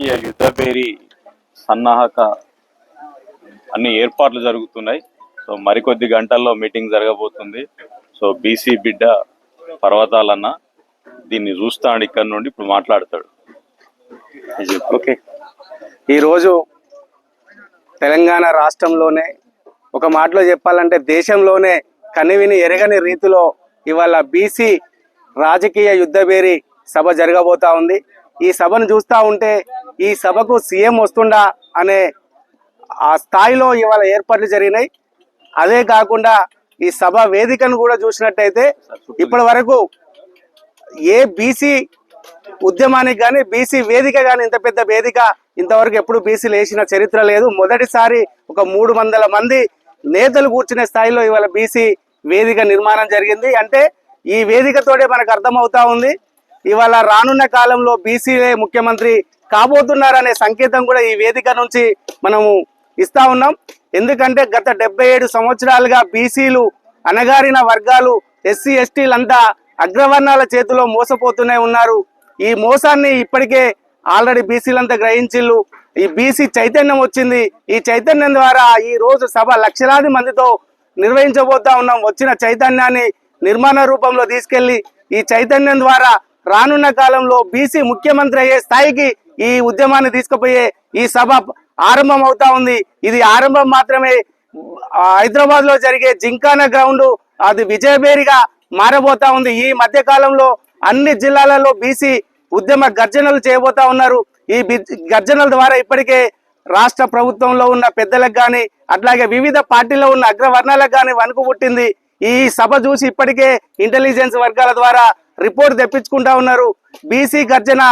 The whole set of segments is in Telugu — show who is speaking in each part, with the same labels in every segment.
Speaker 1: రాజకీయ యుద్ధపేరి సన్నాహక అన్ని ఏర్పాట్లు జరుగుతున్నాయి. సో మరికొద్ది గంటల్లో మీటింగ్ జరగబోతుంది. సో బీసీ బిడ్డ పర్వతాలన్న దీన్ని చూస్తాడు ఇక్కడ నుండి ఇప్పుడు మాట్లాడతాడు.
Speaker 2: ఓకే. ఈరోజు తెలంగాణ రాష్ట్రంలోనే ఒక మాటలో చెప్పాలంటే దేశంలోనే కనివిని ఎరగని రీతిలో ఇవాళ బీసీ రాజకీయ యుద్ధబేరి సభ జరగబోతా ఉంది. ఈ సభను చూస్తూ ఉంటే ఈ సభకు సీఎం వస్తుండా అనే ఆ స్థాయిలో ఇవాళ ఏర్పాట్లు జరిగినాయి. అదే కాకుండా ఈ సభ వేదికను కూడా చూసినట్టయితే ఇప్పటి వరకు ఏ బీసీ ఉద్యమానికి కానీ బీసీ వేదిక కానీ ఇంత పెద్ద వేదిక ఇంతవరకు ఎప్పుడు బీసీలు వేసిన చరిత్ర లేదు. మొదటిసారి ఒక మూడు వందల మంది నేతలు కూర్చునే స్థాయిలో ఇవాళ బీసీ వేదిక నిర్మాణం జరిగింది. అంటే ఈ వేదికతోటే మనకు అర్థమవుతా ఉంది. ఇవాళ రానున్న కాలంలో బీసీలే ముఖ్యమంత్రి కాబోతున్నారనే సంకేతం కూడా ఈ వేదిక నుంచి మనము ఇస్తా ఉన్నాం. ఎందుకంటే గత డెబ్బై ఏడు సంవత్సరాలుగా బీసీలు అణగారిన వర్గాలు ఎస్సీ ఎస్టీలంతా అగ్రవర్ణాల చేతిలో మోసపోతూనే ఉన్నారు. ఈ మోసాన్ని ఇప్పటికే ఆల్రెడీ బీసీలంతా గ్రహించిల్లు ఈ బీసీ చైతన్యం వచ్చింది. ఈ చైతన్యం ద్వారా ఈ రోజు సభ లక్షలాది మందితో నిర్వహించబోతా ఉన్నాం. వచ్చిన చైతన్యాన్ని నిర్మాణ రూపంలో తీసుకెళ్ళి ఈ చైతన్యం ద్వారా రానున్న కాలంలో బీసీ ముఖ్యమంత్రి అయ్యే స్థాయికి ఈ ఉద్యమాన్ని తీసుకుపోయే ఈ సభ ఆరంభం అవుతా ఉంది. ఇది ఆరంభం మాత్రమే. హైదరాబాద్లో జరిగే జింకాన గ్రౌండ్ అది విజయబేరిగా మారబోతా ఉంది. ఈ మధ్య కాలంలో అన్ని జిల్లాలలో బీసీ ఉద్యమ గర్జనలు చేయబోతా ఉన్నారు. ఈ గర్జనల ద్వారా ఇప్పటికే రాష్ట్ర ప్రభుత్వంలో ఉన్న పెద్దలకు కానీ అట్లాగే వివిధ పార్టీలో ఉన్న అగ్రవర్ణాలకు కానీ వణుకు పుట్టింది. ఈ సభ చూసి ఇప్పటికే ఇంటెలిజెన్స్ వర్గాల ద్వారా రిపోర్ట్ తెప్పించుకుంటా ఉన్నారు. బీసీ గర్జన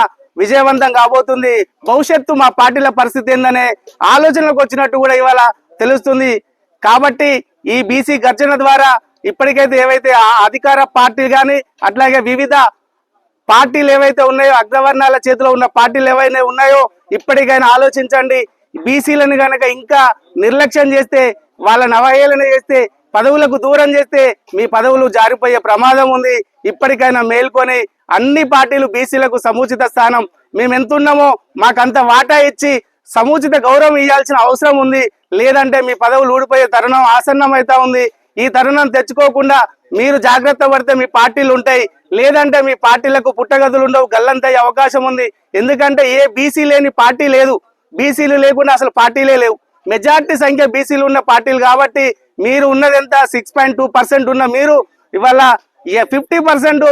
Speaker 2: విజయవంతం కాబోతుంది. భవిష్యత్తు మా పార్టీల పరిస్థితి ఏందనే ఆలోచనలకు వచ్చినట్టు కూడా ఇవాళ తెలుస్తుంది. కాబట్టి ఈ బీసీ గర్జన ద్వారా ఇప్పటికైతే ఏవైతే ఆ అధికార పార్టీలు కానీ అట్లాగే వివిధ పార్టీలు ఏవైతే ఉన్నాయో అగ్రవర్ణాల చేతిలో ఉన్న పార్టీలు ఏవైనా ఉన్నాయో ఇప్పటికైనా ఆలోచించండి. బీసీలను కనుక ఇంకా నిర్లక్ష్యం చేస్తే వాళ్ళ అవహేళన చేస్తే పదవులకు దూరం చేస్తే మీ పదవులు జారిపోయే ప్రమాదం ఉంది. ఇప్పటికైనా మేల్కొని అన్ని పార్టీలు బీసీలకు సముచిత స్థానం మేము ఎంతున్నామో మాకంత వాటా ఇచ్చి సముచిత గౌరవం ఇవ్వాల్సిన అవసరం ఉంది. లేదంటే మీ పదవులు ఊడిపోయే తరుణం ఆసన్నమైతా ఉంది. ఈ తరుణం తెచ్చుకోకుండా మీరు జాగ్రత్త పడితే మీ పార్టీలు ఉంటాయి. లేదంటే మీ పార్టీలకు పుట్టగదులు ఉండవు. గల్లంతయ్యే అవకాశం ఉంది. ఎందుకంటే ఏ బీసీ లేని పార్టీ లేదు. బీసీలు లేకుండా అసలు పార్టీలే లేవు. మెజార్టీ సంఖ్య బీసీలు ఉన్న పార్టీలు కాబట్టి మీరు ఉన్నది ఎంత? సిక్స్ పాయింట్ టూ పర్సెంట్ ఉన్న మీరు ఇవాళ ఫిఫ్టీ పర్సెంట్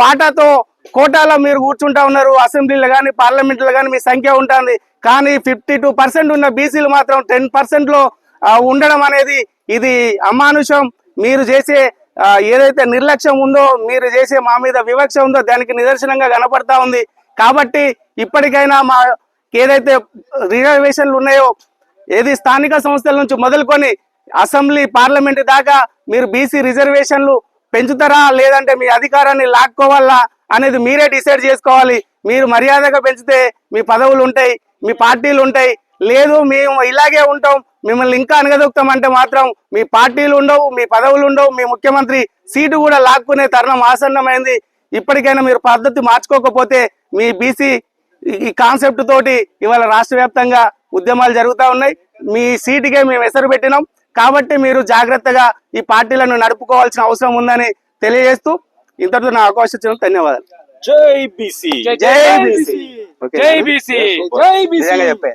Speaker 2: వాటాతో కోటాలో మీరు కూర్చుంటా ఉన్నారు. అసెంబ్లీలో కానీ పార్లమెంట్లో కానీ మీ సంఖ్య ఉంటుంది. కానీ ఫిఫ్టీ టూ పర్సెంట్ ఉన్న బీసీలు మాత్రం టెన్ పర్సెంట్లో ఉండడం అనేది ఇది అమానుషం. మీరు చేసే ఏదైతే నిర్లక్ష్యం ఉందో మీరు చేసే మా మీద వివక్ష ఉందో దానికి నిదర్శనంగా కనపడతా ఉంది. కాబట్టి ఇప్పటికైనా మా ఏదైతే రిజర్వేషన్లు ఉన్నాయో ఏది స్థానిక సంస్థల నుంచి మొదలుకొని అసెంబ్లీ పార్లమెంట్ దాకా మీరు బీసీ రిజర్వేషన్లు పెంచుతారా? లేదంటే మీ అధికారాన్ని లాక్కోవాలా? అనేది మీరే డిసైడ్ చేసుకోవాలి. మీరు మర్యాదగా పెంచితే మీ పదవులు ఉంటాయి మీ పార్టీలు ఉంటాయి. లేదు మేము ఇలాగే ఉంటాం మిమ్మల్ని ఇంకా అనగదొక్కుతామంటే మాత్రం మీ పార్టీలు ఉండవు మీ పదవులు ఉండవు మీ ముఖ్యమంత్రి సీటు కూడా లాక్కునే తరుణం ఆసన్నమైంది. ఇప్పటికైనా మీరు పద్ధతి మార్చుకోకపోతే మీ బీసీ ఈ కాన్సెప్ట్ తోటి ఇవాళ రాష్ట్ర వ్యాప్తంగా ఉద్యమాలు జరుగుతూ ఉన్నాయి. మీ సీటుకే మేము ఎసరు పెట్టినాం. కాబట్టి మీరు జాగ్రత్తగా ఈ పార్టీలను నడుపుకోవాల్సిన అవసరం ఉందని తెలియజేస్తూ ఇంతటితో నా అవకాశం ఇచ్చినందుకు ధన్యవాదాలు.
Speaker 1: జై బీసీ.
Speaker 2: జై బీసీ. ఓకే.
Speaker 3: జై బీసీ. జై బీసీ.
Speaker 2: నిజంగా చెప్పే.